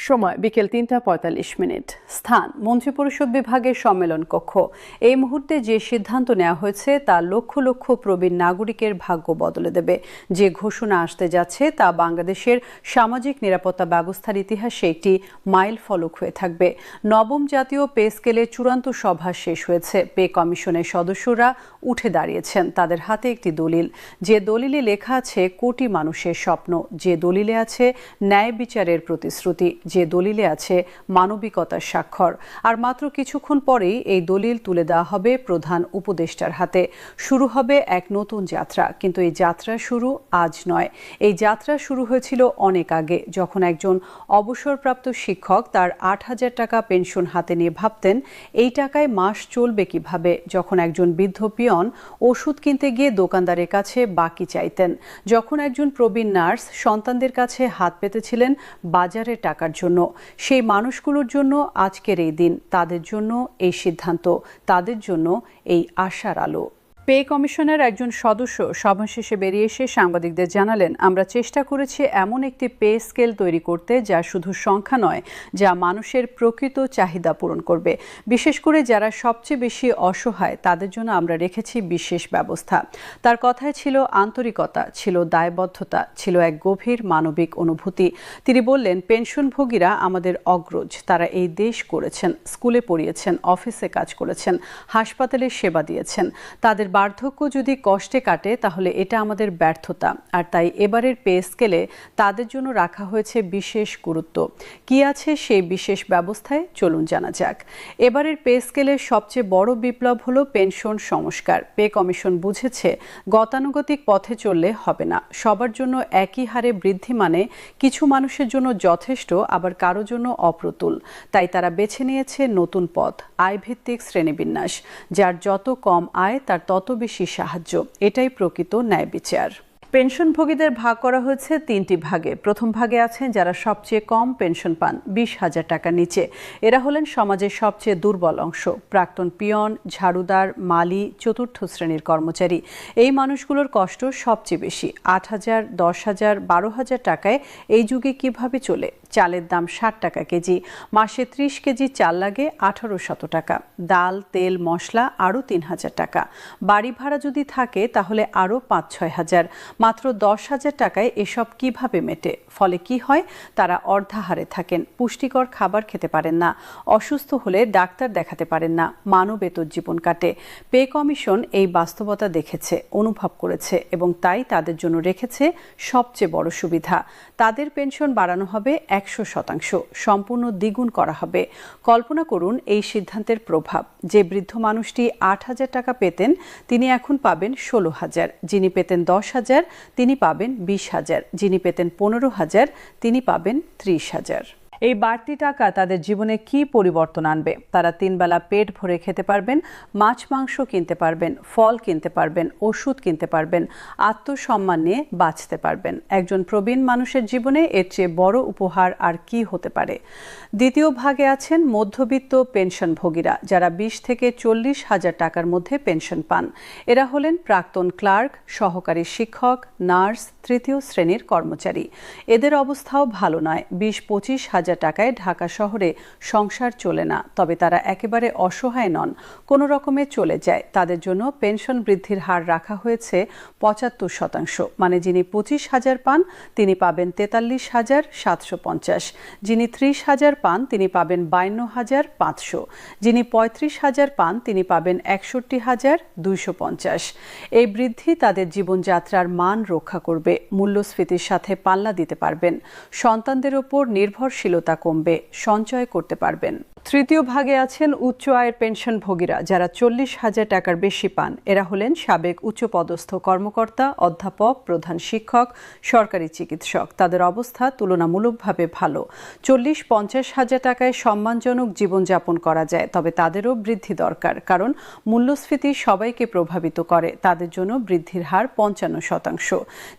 সময়, বিকেল তিনটা পঁয়তাল্লিশ মিনিট। স্থান, মন্ত্রিপরিষদ বিভাগের সম্মেলন কক্ষ। এই মুহূর্তে যে সিদ্ধান্ত নেওয়া হয়েছে, তা লক্ষ লক্ষ প্রবীণ নাগরিকের ভাগ্য বদলে দেবে। যে ঘোষণা আসতে যাচ্ছে, তা বাংলাদেশের সামাজিক নিরাপত্তা ব্যবস্থার ইতিহাসে একটি মাইল ফলক হয়ে থাকবে। নবম জাতীয় পে স্কেলে চূড়ান্ত সভা শেষ হয়েছে। পে কমিশনের সদস্যরা উঠে দাঁড়িয়েছেন তাদের হাতে একটি দলিল। যে দলিলে লেখা আছে, কোটি মানুষের স্বপ্ন। যে দলিলে আছে, ন্যায় বিচারের প্রতিশ্রুতি। যে দলিলে আছে মানবিকতার স্বাক্ষর। আর মাত্র কিছুক্ষণ পরেই এই দলিল তুলে দেওয়া হবে প্রধান উপদেষ্টার হাতে। শুরু হবে এক নতুন যাত্রা, কিন্তু এই যাত্রা শুরু আজ নয়। এই যাত্রা শুরু হয়েছিল অনেক আগে, যখন একজন অবসরপ্রাপ্ত শিক্ষক তার আট হাজার টাকা পেনশন হাতে নিয়ে ভাবতেন, এই টাকায় মাস চলবে কীভাবে? যখন একজন বৃদ্ধ পিয়ন ওষুধ কিনতে গিয়ে দোকানদারের কাছে বাকি চাইতেন, যখন একজন প্রবীণ নার্স সন্তানদের কাছে হাত পেতেছিলেন বাজারের টাকার জন্য, সেই মানুষগুলোর জন্য আজকের এই দিন তাদের জন্য এই সিদ্ধান্ত, তাদের জন্য এই আশার আলো। পে কমিশনের একজন সদস্য সভা শেষে বেরিয়ে এসে সাংবাদিকদের জানালেন, আমরা চেষ্টা করেছি এমন একটি পে স্কেল তৈরি করতে যা শুধু সংখ্যা নয়, যা মানুষের প্রকৃত চাহিদা পূরণ করবে। বিশেষ করে যারা সবচেয়ে বেশি অসহায়, তাদের জন্য আমরা রেখেছি বিশেষ ব্যবস্থা। তার কথায় ছিল আন্তরিকতা, ছিল দায়বদ্ধতা, ছিল এক গভীর মানবিক অনুভূতি। তিনি বললেন, পেনশনভোগীরা আমাদের অগ্রজ, তারা এই দেশ করেছেন, স্কুলে পড়িয়েছেন, অফিসে কাজ করেছেন, হাসপাতালে সেবা দিয়েছেন। তাদের বার্ধক্য যদি কষ্টে কাটে, তাহলে এটা আমাদের ব্যর্থতা। আর তাই এবারের পে স্কেলে তাদের জন্য রাখা হয়েছে বিশেষ গুরুত্ব। কি আছে সেই বিশেষ ব্যবস্থায়? চলুন জানা যাক। এবারের পে স্কেলের সবচেয়ে বড় বিপ্লব হলো পেনশন সংস্কার। পে কমিশন বুঝেছে, গতানুগতিক পথে চললে হবে না। সবার জন্য একই হারে বৃদ্ধি মানে কিছু মানুষের জন্য যথেষ্ট, আবার কারও জন্য অপ্রতুল। তাই তারা বেছে নিয়েছে নতুন পথ আয়ভিত্তিক শ্রেণীবিন্যাস। যার যত কম আয়, তার তত বেশি সাহায্য। এটাই প্রকৃত ন্যায় বিচার। পেনশনভোগীদের ভাগ করা হয়েছে তিনটি ভাগে। প্রথম ভাগে আছেন যারা সবচেয়ে কম পেনশন পান, বিশ হাজার টাকার নিচে। এরা হলেন সমাজের সবচেয়ে দুর্বল অংশ। প্রাক্তন পিয়ন, ঝাড়ুদার, মালি, চতুর্থ শ্রেণির কর্মচারী। এই মানুষগুলোর কষ্ট সবচেয়ে বেশি। আট হাজার, দশ হাজার, বারো হাজার টাকায় এই যুগে কীভাবে চলে? চালের দাম ষাট টাকা কেজি। মাসে ত্রিশ কেজি চাল লাগে আঠারো শত টাকা। ডাল, তেল, মশলা আরও তিন হাজার টাকা। বাড়ি ভাড়া যদি থাকে তাহলে আরও পাঁচ ছয় হাজার। মাত্র দশ হাজার টাকায় এসব কীভাবে মেটে? ফলে কি হয়? তারা অর্ধাহারে থাকেন। পুষ্টিকর খাবার খেতে পারেন না। অসুস্থ হলে ডাক্তার দেখাতে পারেন না। মানবেতর জীবন কাটে। পে কমিশন এই বাস্তবতা দেখেছে, অনুভব করেছে এবং তাই তাদের জন্য রেখেছে সবচেয়ে বড় সুবিধা। তাদের পেনশন বাড়ানো হবে একশো শতাংশ। সম্পূর্ণ দ্বিগুণ করা হবে। কল্পনা করুন এই সিদ্ধান্তের প্রভাব। যে বৃদ্ধ মানুষটি আট হাজার টাকা পেতেন, তিনি এখন পাবেন ষোলো হাজার। যিনি পেতেন দশ হাজার, তিনি পাবেন বিশ হাজার। যিনি পেতেন পনেরো হাজার, তিনি পাবেন ত্রিশ হাজার। এই বাড়তি টাকা তাদের জীবনে কি পরিবর্তন আনবে? তারা তিনবেলা পেট ভরে খেতে পারবেন, মাছ, মাংস কিনতে পারবেন, ফল কিনতে পারবেন, ওষুধ কিনতে পারবেন, আত্মসম্মান নিয়ে বাঁচতে পারবেন। একজন প্রবীণ মানুষের জীবনে এর চেয়ে বড় উপহার আর কি হতে পারে? দ্বিতীয় ভাগে আছেন মধ্যবিত্ত পেনশনভোগীরা, যারা বিশ থেকে চল্লিশ হাজার টাকার মধ্যে পেনশন পান। এরা হলেন প্রাক্তন ক্লার্ক, সহকারী শিক্ষক, নার্স, তৃতীয় শ্রেণির কর্মচারী। এদের অবস্থাও ভালো নয়। বিশ, পঁচিশ হাজার টাকায় ঢাকা শহরে সংসার চলে না, তবে তারা একেবারে অসহায় নন। কোনো রকমে চলে যায়। তাদের জন্য পেনশন বৃদ্ধির হার রাখা হয়েছে পঁচাত্তর শতাংশ। মানে যিনি পঁচিশ হাজার পান, তিনি পাবেন তেতাল্লিশ হাজার সাতশো পঞ্চাশ। যিনি ত্রিশ হাজার পান, তিনি পাবেন বায়ান্ন হাজার পাঁচশো। যিনি পঁয়ত্রিশ হাজার পান, তিনি পাবেন একষট্টি হাজার দুইশো পঞ্চাশ। এই বৃদ্ধি তাদের জীবনযাত্রার মান রক্ষা করবে। মূল্যস্ফীতির সাথে পাল্লা দিতে পারবেন। সন্তানদের ওপর নির্ভরশীলতা কমবে সঞ্চয় করতে পারবেন। তৃতীয় ভাগে আছেন উচ্চ আয়ের পেনশনভোগীরা যারা চল্লিশ হাজার টাকার বেশি পান। এরা হলেন সাবেক উচ্চপদস্থ কর্মকর্তা, অধ্যাপক, প্রধান শিক্ষক, সরকারি চিকিৎসক। তাদের অবস্থা তুলনামূলকভাবে ভালো। চল্লিশ পঞ্চাশ হাজার টাকায় সম্মানজনক জীবনযাপন করা যায়, তবে তাদেরও বৃদ্ধি দরকার, কারণ মূল্যস্ফীতি সবাইকে প্রভাবিত করে, তাদের জন্য বৃদ্ধির হার পঞ্চান্ন শতাংশ।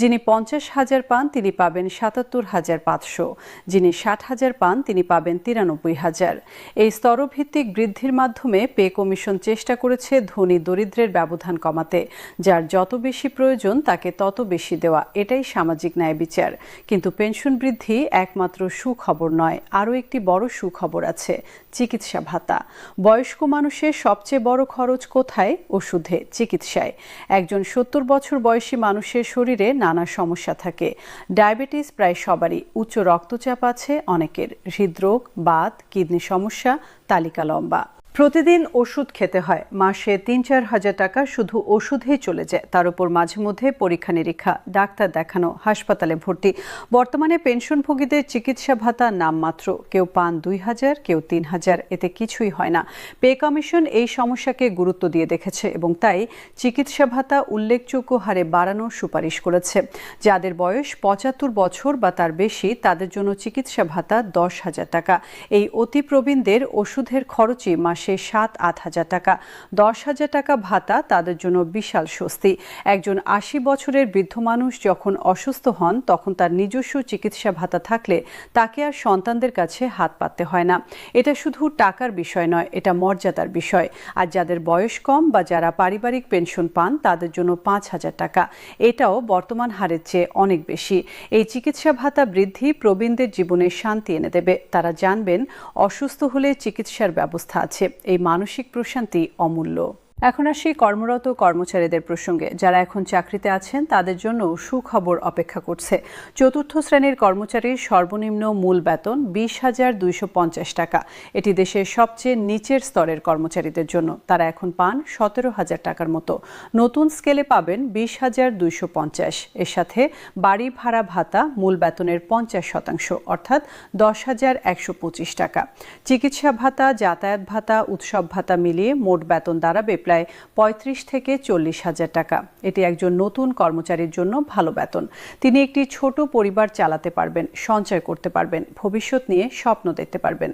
যিনি পঞ্চাশ হাজার পান, তিনি পাবেন সাতাত্তর হাজার পাঁচশো। যিনি ষাট হাজার পান, তিনি পাবেন তিরানব্বই হাজার। এই স্তরভিত্তিক বৃদ্ধির মাধ্যমে পে কমিশন চেষ্টা করেছে ধনী দরিদ্রের ব্যবধান কমাতে। যার যত বেশি প্রয়োজন, তাকে তত বেশি দেওয়া। এটাই সামাজিক ন্যায় বিচার। কিন্তু পেনশন বৃদ্ধি একমাত্র সুখবর নয়, আরও একটি বড় সুখবর আছে, চিকিৎসা ভাতা। বয়স্ক মানুষের সবচেয়ে বড় খরচ কোথায়? ওষুধে, চিকিৎসায়। একজন সত্তর বছর বয়সী মানুষের শরীরে নানা সমস্যা থাকে। ডায়াবেটিস প্রায় সবারই। উচ্চ রক্তচাপ আছে অনেকের। হৃদরোগ, বাত, কিডনি সমস্যা তালিকা লম্বা। প্রতিদিন ওষুধ খেতে হয়। মাসে তিন চার হাজার টাকা শুধু ওষুধেই চলে যায়। তার উপর মাঝে মধ্যে পরীক্ষা নিরীক্ষা, ডাক্তার দেখানো, হাসপাতালে ভর্তি। বর্তমানে পেনশনভোগীদের চিকিৎসা ভাতা নামমাত্র কেউ পান দুই হাজার, কেউ তিন হাজার, এতে কিছুই হয় না। পে কমিশন এই সমস্যাকে গুরুত্ব দিয়ে দেখেছে এবং তাই চিকিৎসা ভাতা উল্লেখযোগ্য হারে বাড়ানোর সুপারিশ করেছে। যাদের বয়স পঁচাত্তর বছর বা তার বেশি, তাদের জন্য চিকিৎসা ভাতা দশ হাজার টাকা। এই অতি প্রবীণদের ওষুধের খরচই মাসে সাত, আট হাজার টাকা। দশ হাজার টাকা ভাতা, তাদের জন্য বিশাল স্বস্তি। একজন আশি বছরের বৃদ্ধ মানুষ যখন অসুস্থ হন, তখন তার নিজস্ব চিকিৎসা ভাতা থাকলে তাকে আর সন্তানদের কাছে হাত পাততে হয় না। এটা শুধু টাকার বিষয় নয়, এটা মর্যাদার বিষয়। আর যাদের বয়স কম বা যারা পারিবারিক পেনশন পান, তাদের জন্য পাঁচ হাজার টাকা। এটাও বর্তমান হারের চেয়ে অনেক বেশি। এই চিকিৎসা ভাতা বৃদ্ধি প্রবীণদের জীবনে শান্তি এনে দেবে। তারা জানবেন, অসুস্থ হলে চিকিৎসার ব্যবস্থা আছে। এই মানসিক প্রশান্তি অমূল্য। এখন আসি কর্মরত কর্মচারীদের প্রসঙ্গে। যারা এখন চাকরিতে আছেন, তাদের জন্য সুখবর অপেক্ষা করছে। চতুর্থ শ্রেণির কর্মচারীর সর্বনিম্ন মূল বেতন বিশ হাজার দুইশো পঞ্চাশ টাকা। এটি দেশের সবচেয়ে নিচের স্তরের কর্মচারীদের জন্য। তারা এখন পান সতেরো হাজার টাকার মতো। নতুন স্কেলে পাবেন বিশ হাজার দুইশো পঞ্চাশ। এর সাথে বাড়ি ভাড়া ভাতা মূল বেতনের পঞ্চাশ শতাংশ, অর্থাৎ দশ হাজার একশো পঁচিশ টাকা। চিকিৎসা ভাতা, যাতায়াত ভাতা, উৎসব ভাতা মিলিয়ে মোট বেতন দাঁড়াবে প্রায় পঁয়ত্রিশ থেকে চল্লিশ হাজার টাকা। এটি একজন নতুন কর্মচারীর জন্য ভালো বেতন। তিনি একটি ছোট পরিবার চালাতে পারবেন, সঞ্চয় করতে পারবেন, ভবিষ্যৎ নিয়ে স্বপ্ন দেখতে পারবেন।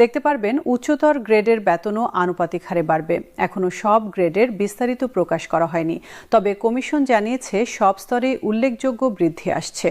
দেখতে পারবেন, উচ্চতর গ্রেডের বেতনও আনুপাতিক হারে বাড়বে। এখনও সব গ্রেডের বিস্তারিত প্রকাশ করা হয়নি। তবে কমিশন জানিয়েছে, সব স্তরে উল্লেখযোগ্য বৃদ্ধি আসছে।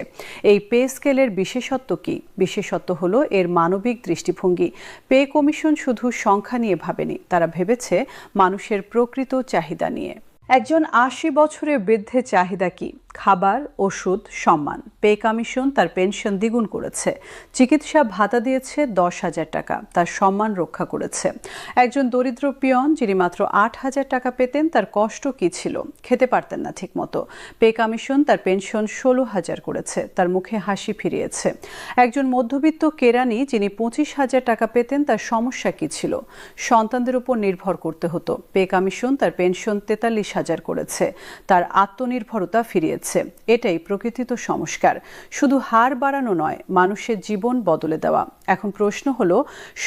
এই পে স্কেলের বিশেষত্ব কি? বিশেষত্ব হলো এর মানবিক দৃষ্টিভঙ্গি। পে কমিশন শুধু সংখ্যা নিয়ে ভাবেনি, তারা ভেবেছে মানুষের প্রকৃত চাহিদা নিয়ে। একজন আশি বছরের বৃদ্ধের চাহিদা কি? খাবার, ওষুধ, সম্মান। পে কমিশন তার পেনশন দ্বিগুণ করেছে। চিকিৎসা ভাতা দিয়েছে দশ হাজার টাকা। তার সম্মান রক্ষা করেছে। একজন দরিদ্র পিয়ন যিনি মাত্র আট হাজার টাকা পেতেন, তার কষ্ট কি ছিল? খেতে পারতেন না ঠিকমতো। পে কমিশন তার পেনশন ষোলো হাজার করেছে। তার মুখে হাসি ফিরিয়েছে। একজন মধ্যবিত্ত কেরানি যিনি পঁচিশ হাজার টাকা পেতেন, তার সমস্যা কি ছিল? সন্তানদের উপর নির্ভর করতে হতো। পে কমিশন তার পেনশন তেতাল্লিশ হাজার করেছে। তার আত্মনির্ভরতা ফিরিয়েছে। এটাই প্রকৃতিত সংস্কার। শুধু হার বাড়ানো নয়, মানুষের জীবন বদলে দেওয়া। এখন প্রশ্ন হলো,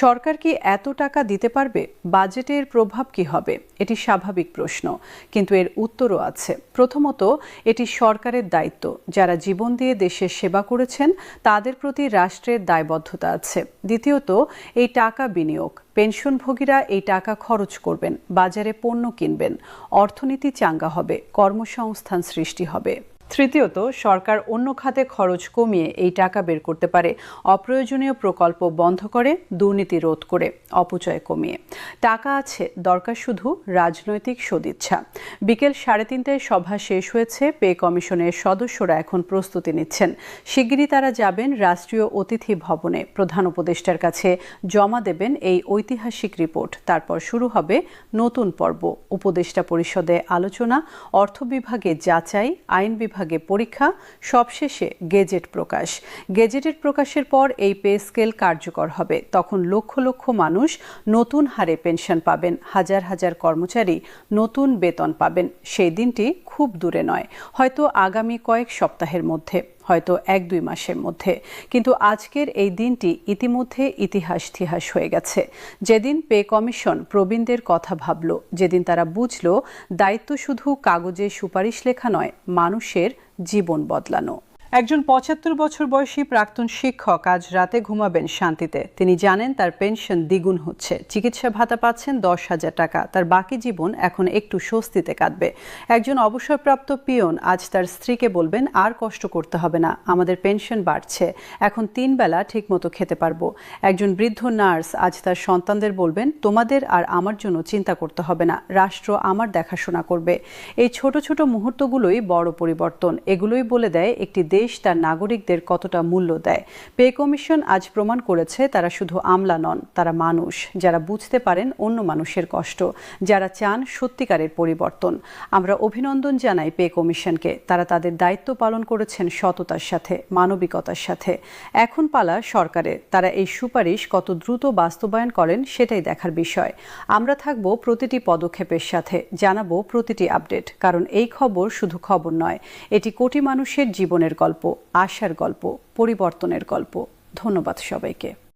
সরকার কি এত টাকা দিতে পারবে? বাজেটের প্রভাব কি হবে? এটি স্বাভাবিক প্রশ্ন, কিন্তু এর উত্তরও আছে। প্রথমত, এটি সরকারের দায়িত্ব। যারা জীবন দিয়ে দেশের সেবা করেছেন, তাদের প্রতি রাষ্ট্রের দায়বদ্ধতা আছে। দ্বিতীয়ত, এই টাকা বিনিয়োগ। পেনশনভোগীরা এই টাকা খরচ করবেন বাজারে পণ্য কিনবেন অর্থনীতি চাঙ্গা হবে কর্মসংস্থান সৃষ্টি হবে। তৃতীয়ত, সরকার অন্য খাতে খরচ কমিয়ে এই টাকা বের করতে পারে। অপ্রয়োজনীয় প্রকল্প বন্ধ করে, দুর্নীতি রোধ করে, অপচয় কমিয়ে। টাকা আছে, দরকার শুধু রাজনৈতিক সদিচ্ছা। বিকেল সাড়ে তিনটায় সভা শেষ হয়েছে, পে কমিশনের সদস্যরা এখন প্রস্তুতি নিচ্ছেন। শিগগিরই তারা যাবেন রাষ্ট্রীয় অতিথি ভবনে। প্রধান উপদেষ্টার কাছে জমা দেবেন এই ঐতিহাসিক রিপোর্ট। তারপর শুরু হবে নতুন পর্ব। উপদেষ্টা পরিষদে আলোচনা, অর্থ বিভাগে যাচাই, আইন বিভাগ বিভাগে পরীক্ষা, সবশেষে গেজেট প্রকাশ। গেজেটের প্রকাশের পর এই পে স্কেল কার্যকর হবে। তখন লক্ষ লক্ষ মানুষ নতুন হারে পেনশন পাবেন, হাজার হাজার কর্মচারী নতুন বেতন পাবেন। সেই দিনটি খুব দূরে নয়, হয়তো আগামী কয়েক সপ্তাহের মধ্যে। হয়তো এক দুই মাসের মধ্যে। কিন্তু আজকের এই দিনটি ইতিমধ্যে ইতিহাস ইতিহাস হয়ে গেছে। যেদিন পে কমিশন প্রবীণদের কথা ভাবল, যেদিন তারা বুঝল, দায়িত্ব শুধু কাগজে সুপারিশ লেখা নয়, মানুষের জীবন বদলানো। একজন পঁচাত্তর বছর বয়সী প্রাক্তন শিক্ষক আজ রাতে ঘুমাবেন শান্তিতে। তিনি জানেন তার পেনশন দ্বিগুণ হচ্ছে। চিকিৎসা ভাতা পাচ্ছেন দশ হাজার টাকা। তার বাকি জীবন এখন একটু স্বস্তিতে কাটবে। একজন অবসরপ্রাপ্ত পিয়ন আজ তার স্ত্রীকে বলবেন, আর কষ্ট করতে হবে না, আমাদের পেনশন বাড়ছে। এখন তিন বেলা ঠিকমতো খেতে পারব। একজন বৃদ্ধ নার্স আজ তার সন্তানদের বলবেন, তোমাদের আর আমার জন্য চিন্তা করতে হবে না, রাষ্ট্র আমার দেখাশোনা করবে। এই ছোট ছোট মুহূর্তগুলোই বড় পরিবর্তন। এগুলোই বলে দেয় একটি দেশ তার নাগরিকদের কতটা মূল্য দেয়। পে কমিশন আজ প্রমাণ করেছে তারা শুধু আমলা নন, তারা মানুষ, যারা বুঝতে পারেন অন্য মানুষের কষ্ট, যারা চান সত্যিকারের পরিবর্তন। আমরা অভিনন্দন জানাই পে কমিশনকে, তারা তাদের দায়িত্ব পালন করেছেন সততার সাথে, মানবিকতার সাথে। এখন পালা সরকারের, তারা এই সুপারিশ কত দ্রুত বাস্তবায়ন করেন সেটাই দেখার বিষয়। আমরা থাকব প্রতিটি পদক্ষেপের সাথে, জানাব প্রতিটি আপডেট, কারণ এই খবর শুধু খবর নয়, এটি কোটি মানুষের জীবনের গল্প আশার গল্প পরিবর্তনের গল্প। ধন্যবাদ সবাইকে।